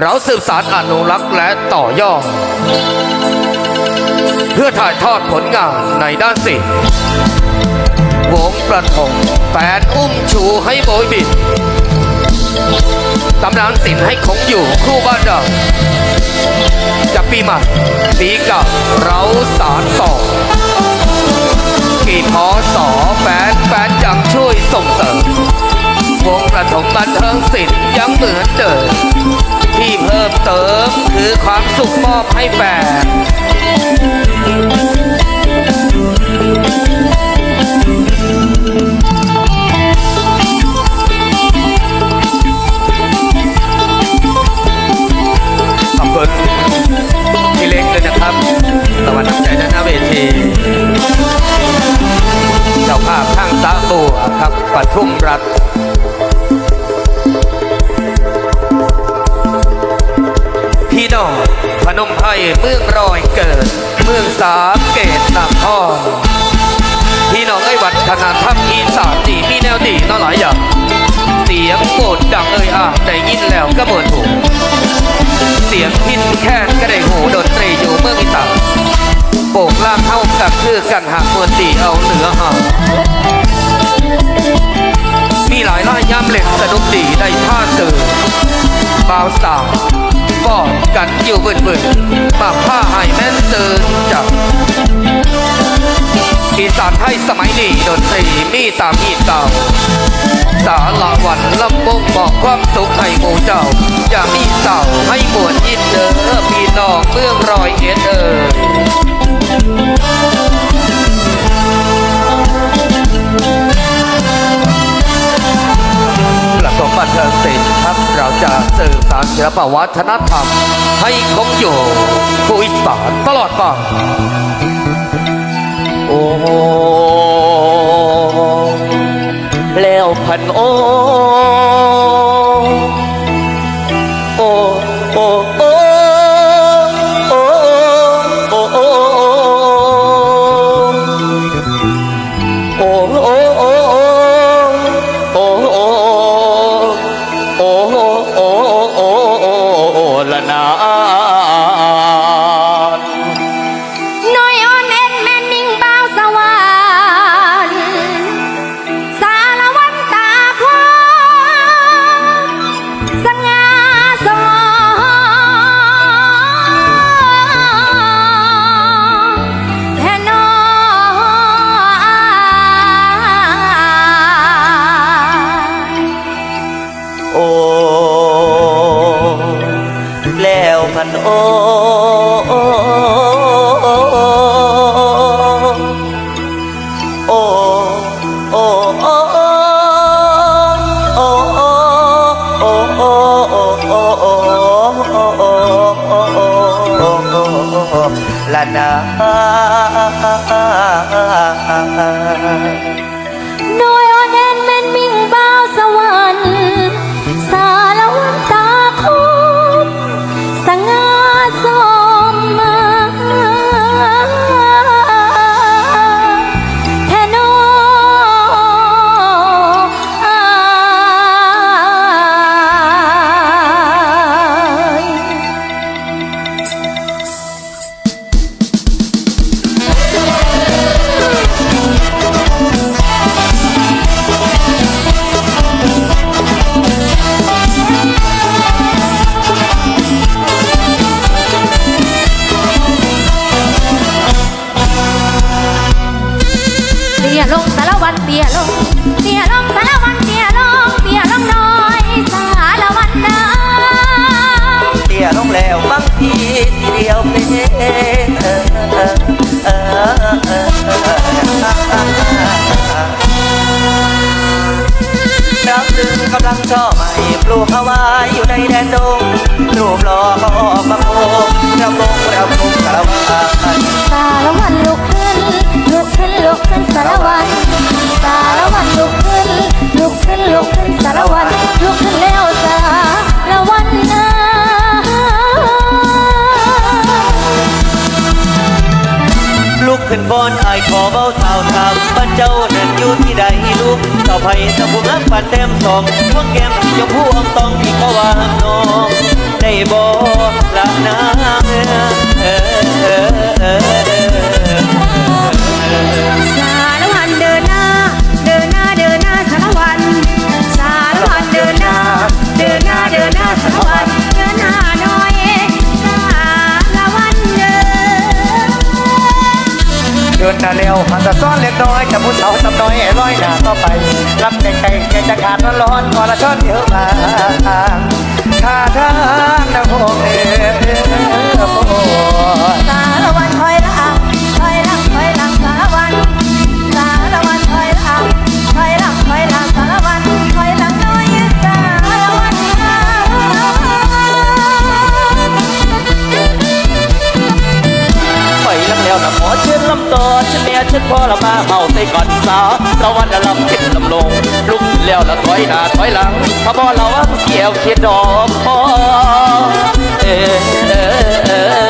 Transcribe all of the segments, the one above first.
เราสืบสารอนุรักษ์และต่อยอด เพื่อถ่ายทอดผลงานในด้านศิลป์วงประถมแปดอุ้มชูให้โบยบิดตำนานศิลป์ให้คงอยู่คู่บ้านเราจะปีใหม่ปีเก่าเราสารต่อ กีพอสอแปดแฟนยังช่วยส่งเสริมวงประถมบันเทิงศิลป์ยังเหมือนเดิม เพิ่มเติมคือความสุขมอบให้แฟนขอบคุณพี่เล็กด้วยนะครับตะวันน้ใจดนหเวทีเจ้าภาพทั้งสาตัวครับปัทุมรัฐ อยเมืองรอยเกิด เมืองสามเกตนาท่อพี่น้องไอ้วัดขนาทัพอีสานดีพี่แนวดีน่าหลายอย่างเสียงโกดดังเอ่ยอะแต่ยินแล้วก็เบิดหูเสียงพินแค่ก็ได้หูดนตรีอยู่เมืองอีสานโบกล่างเท่ากับคือกันหักมวลตีเอาเหนือหามีหลายร่ายย่ำเหล็กสนุกดีได้ท่าเตือนบ่าวสาว บอกกันอยู่เบิ่นๆปากผ้าให้แม่นเตือจับอีสานไทยสมัยนี้ดนตรีมีตามีเต่า สาละวันลำบงบอกความสุขให้หมู่เจ้า อย่ามีเต่าให้บวดยินเด้อพี่น้องเมืองรอยเอ็ดเอ่ยหลักของบันเธอสิ จะเสืบสานศิลปวัฒนธรรม ให้คงอยู่ผู้อิสานตลอดไปโอ้แล้วพันโอ 啊啊啊 ละนา วันเตี้ยลงเตี้ยลงสารวันเตี้ยลงเตี้ยลงน้อยสารวันเดิมเตี้ยลงแล้วบางทีทีเดียวเพลงเออเออเออเออรักดึงกำลังช่อใหม่ปลูกเอาไว้อยู่ในแดนดงรูปหล่อเขาออกมาโครำวงรำวง ขึ้นฟอนอายขอเบาสาวถามบ้านเจ้านั้นอยู่ที่ใดลูกเจ้าไผ่สมุนรักปันเต็มสองพวกแก้มสีชมพูอ่องตองที่เขาวางน้องได้บ่ละนาเออเออ เดินนาเร็วหันตะซ้อนเล็กน้อยจะผู้สาวสำน้อยร้อยหน้าต่อไปรับในไก่แกจะขาดร้อนร้อนพอละช้อนเดียวมาท่าทางนะพงเอ๋พง แล้นะหมอเชิญลำต่อเชิญแม่เชิดพ่อละมาเมาใส่ก่อนสาวตะวันละลำขึ้นลำลงลุกแล้วละถอยหน้าถอยหลังพระบ่อเราว่าเกี่ยวเขียดดอกพอเออเออเออเออ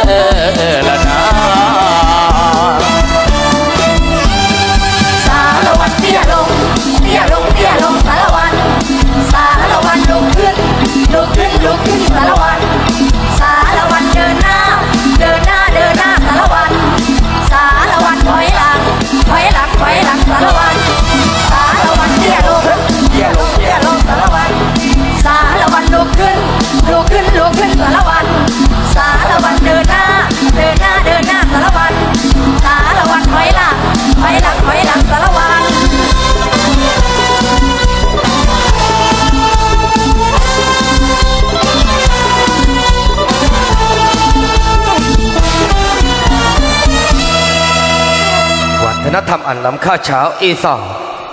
วัฒนธรรมอันล้ำค่าเช้าอีสาน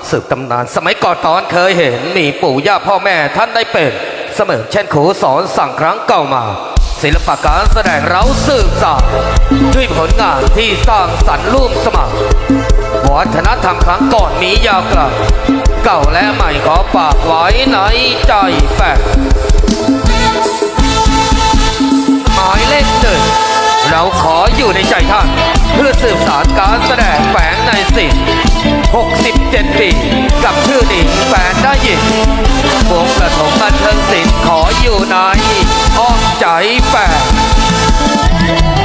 สืบตำนานสมัยก่อนตอนเคยเห็นมีปู่ย่าพ่อแม่ท่านได้เป็นเสมือนเช่นครูสอนสั่งครั้งเก่ามา ศิลปะการแสดงเราสืบสานด้วยผลงานที่สร้างสรรค์ร่วมสมัครวัฒนธรรมครั้งก่อนมียาวกลเก่าและใหม่ขอฝากไว้ในใจแฟนหมายเลขหนึ่งเราขออยู่ในใจท่าน เพื่อสืบสารการแสดงแฝง สิบหกสิบเจ็ดปีกับชื่อดิแฟนได้ยินวงกระถมบันเทิงสิลขออยู่ในอ้อมใจแฟน